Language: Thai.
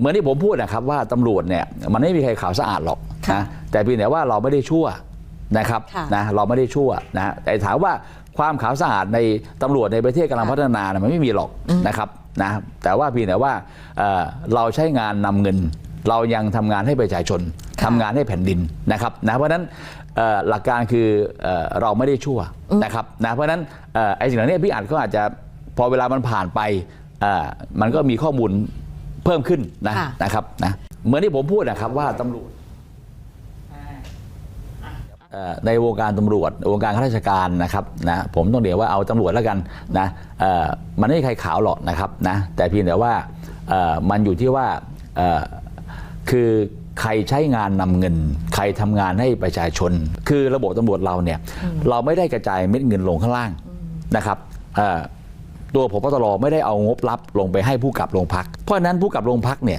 เหมือนที่ผมพูดนะครับว่าตำรวจเนี่ยมันไม่มีใครขาวสะอาดหรอกค่ะนะแต่เพียงแต่ว่าเราไม่ได้ชั่วนะครับค่ะนะเราไม่ได้ชั่วนะแต่ถามว่าความขาวสะอาดในตำรวจในประเทศกำลังพัฒนาเนี่ยมันไม่มีหรอกนะครับนะแต่ว่าเพียงแต่ว่าเอ่อเราใช้งานนำเงิน เรายังทำงานให้ประชาชนค่ะทำงานให้แผ่นดินนะครับนะเพราะฉะนั้นเอ่อหลักการคือเอ่อเราไม่ได้ชั่วนะครับนะเพราะฉะนั้นเอ่อไอ้สิ่งเหล่านี้พี่อัดก็อาจจะพอเวลามันผ่านไปเอ่อมันก็มีข้อมูล เพิ่มขึ้นนะค่ะ นะครับนะเหมือนที่ผมพูดนะครับว่าตำรวจเอ่อในวงการตำรวจวงการข้าราชการนะครับนะผมต้องเรียกว่าเอาตำรวจแล้วกันนะเอ่อมันไม่มีใครขาวหรอกนะครับนะแต่เพียงแต่ว่าเอ่อมันอยู่ที่ว่าเอ่อคือใครใช้งานนำเงิน ใครทำงานให้ประชาชน คือระบบตำรวจเราเนี่ยเราไม่ได้กระจายเม็ดเงินลงข้างล่างนะครับเอ่อ ตัวพบตรไม่ได้เอางบลับลงไปให้ผู้กับโรงพักเพราะฉะนั้นผู้กับโรงพักเนี่ย